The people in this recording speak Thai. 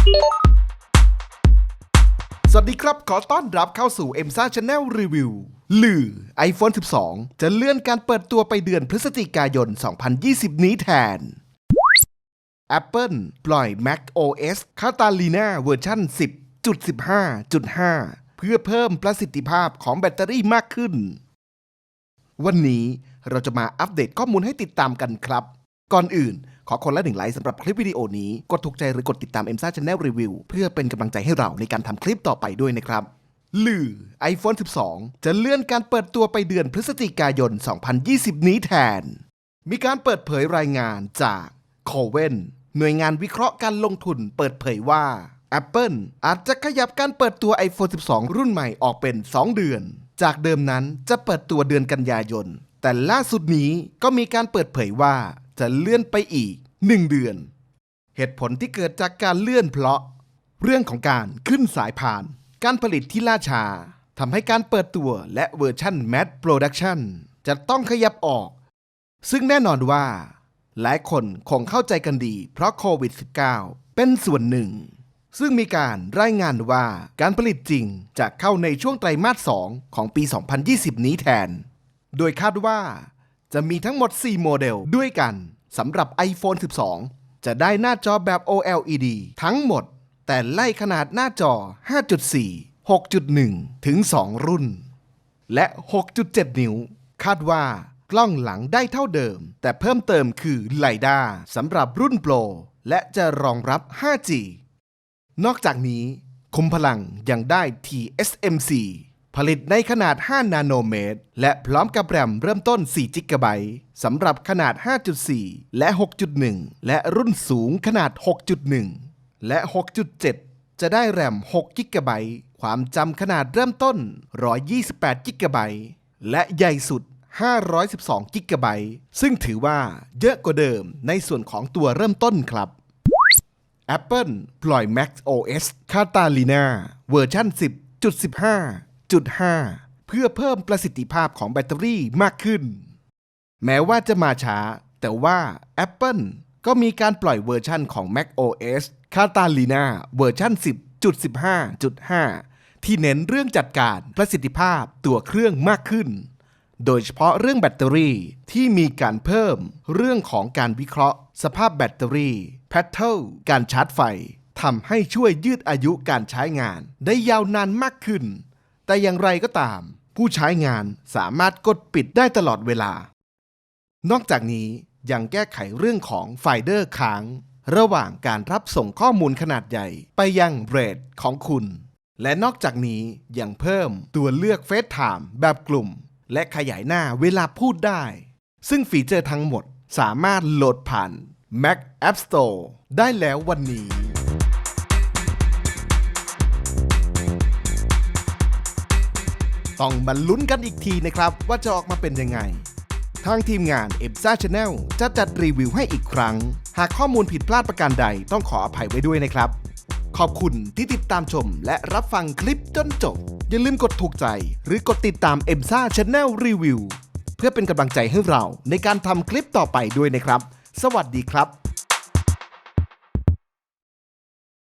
สวัสดีครับ ขอต้อนรับเข้าสู่ m s a Channel Review ลือ iPhone 12 จะเลื่อนการเปิดตัวไปเดือนพฤศจิกายน 2020 นี้แทน Apple ปล่อย Mac OS Catalina เวอร์ชัน10.15.5 เพื่อเพิ่มประสิทธิภาพของแบตเตอรี่มากขึ้น วันนี้เราจะมาอัปเดตข้อมูลให้ติดตามกันครับ ก่อนอื่น ขอคนละหนึ่งไลค์สำหรับคลิปวิดีโอนี้ กดถูกใจหรือกดติดตาม m s a Channel Review เพื่อเป็นกำลังใจให้เราในการทำคลิปต่อไปด้วยนะครับลือ iPhone 12 จะเลื่อนการเปิดตัวไปเดือนพฤศจิกายน 2020 นี้แทน มีการเปิดเผยรายงานจาก c o v e n หน่วยงานวิเคราะห์การลงทุนเปิดเผยว่า Apple อาจจะขยับการเปิดตัว iPhone 12 รุ่นใหม่ออกเป็น 2 เดือน จากเดิมนั้นจะเปิดตัวเดือนกันยายน แต่ล่าสุดนี้ก็มีการเปิดเผยว่า จะเลื่อนไปอีก 1 เดือน เหตุผลที่เกิดจากการเลื่อนเพราะ เรื่องของการขึ้นสายพาน การผลิตที่ล่าช้าทำให้การเปิดตัวและเวอร์ชัน Mass Production จะต้องขยับออก ซึ่งแน่นอนว่า หลายคนคงเข้าใจกันดี เพราะโควิด -19 เป็นส่วนหนึ่ง ซึ่งมีการรายงานว่าการผลิตจริงจะเข้าในช่วงไตรมาส 2 ของปี 2020 นี้แทน โดยคาดว่า จะมีทั้งหมด 4 โมเดลด้วยกันสำหรับ iPhone 12 จะได้หน้าจอแบบ OLED ทั้งหมด แต่ไล่ขนาดหน้าจอ 5.4 6.1 ถึง 2 รุ่น และ 6.7 นิ้ว คาดว่ากล้องหลังได้เท่าเดิม แต่เพิ่มเติมคือไลด้าสำหรับรุ่นโปรและจะรองรับ 5G นอกจากนี้ คุมพลังยังได้ TSMC ผลิตในขนาด 5 นาโนเมตร และพร้อมกับแรมเริ่มต้น 4 จิกะไบต์สำหรับขนาด 5.4 และ 6.1 และรุ่นสูงขนาด 6.1 และ 6.7 จะได้แรม 6 กิกะไบต์ความจำขนาดเริ่มต้น 128 กิกะไบต์และใหญ่สุด 512 กิกะไบต์ซึ่งถือว่าเยอะกว่าเดิมในส่วนของตัวเริ่มต้นครับ Apple ปล่อย Mac OS Catalina เวอร์ชัน10.15 10.5 เพื่อเพิ่มประสิทธิภาพของแบตเตอรี่มากขึ้น แม้ว่าจะมาช้า แต่ว่า Apple ก็มีการปล่อยเวอร์ชันของ Mac OS Catalina เวอร์ชัน10.15.5 ที่เน้นเรื่องจัดการประสิทธิภาพตัวเครื่องมากขึ้น โดยเฉพาะเรื่องแบตเตอรี่ที่มีการเพิ่มเรื่องของการวิเคราะห์ สภาพแบตเตอรี่แพทเทิลการชาร์จไฟทำให้ช่วยยืดอายุการใช้งานได้ยาวนานมากขึ้น แต่อย่างไรก็ตาม ผู้ใช้งานสามารถกดปิดได้ตลอดเวลา นอกจากนี้ยังแก้ไขเรื่องของไฟเดอร์ค้าง ระหว่างการรับส่งข้อมูลขนาดใหญ่ไปยังเบรดของคุณ และนอกจากนี้ยังเพิ่มตัวเลือกเฟซไทม์แบบกลุ่ม และขยายหน้าเวลาพูดได้ ซึ่งฟีเจอร์ทั้งหมดสามารถโหลดผ่าน Mac App Store ได้แล้ววันนี้ ต้องมาลุ้นกันอีกทีนะครับ ว่าจะออกมาเป็นยังไง ทางทีมงาน e b s a Channel จะจัดรีวิวให้อีกครั้ง หากข้อมูลผิดพลาดประการใดต้องขออภัยไว้ด้วยนะครับ ขอบคุณที่ติดตามชมและรับฟังคลิปจนจบ อย่าลืมกดถูกใจ หรือกดติดตาม e b s a Channel Review เพื่อเป็นกำลังใจให้เราในการทำคลิปต่อไปด้วยนะครับ สวัสดีครับ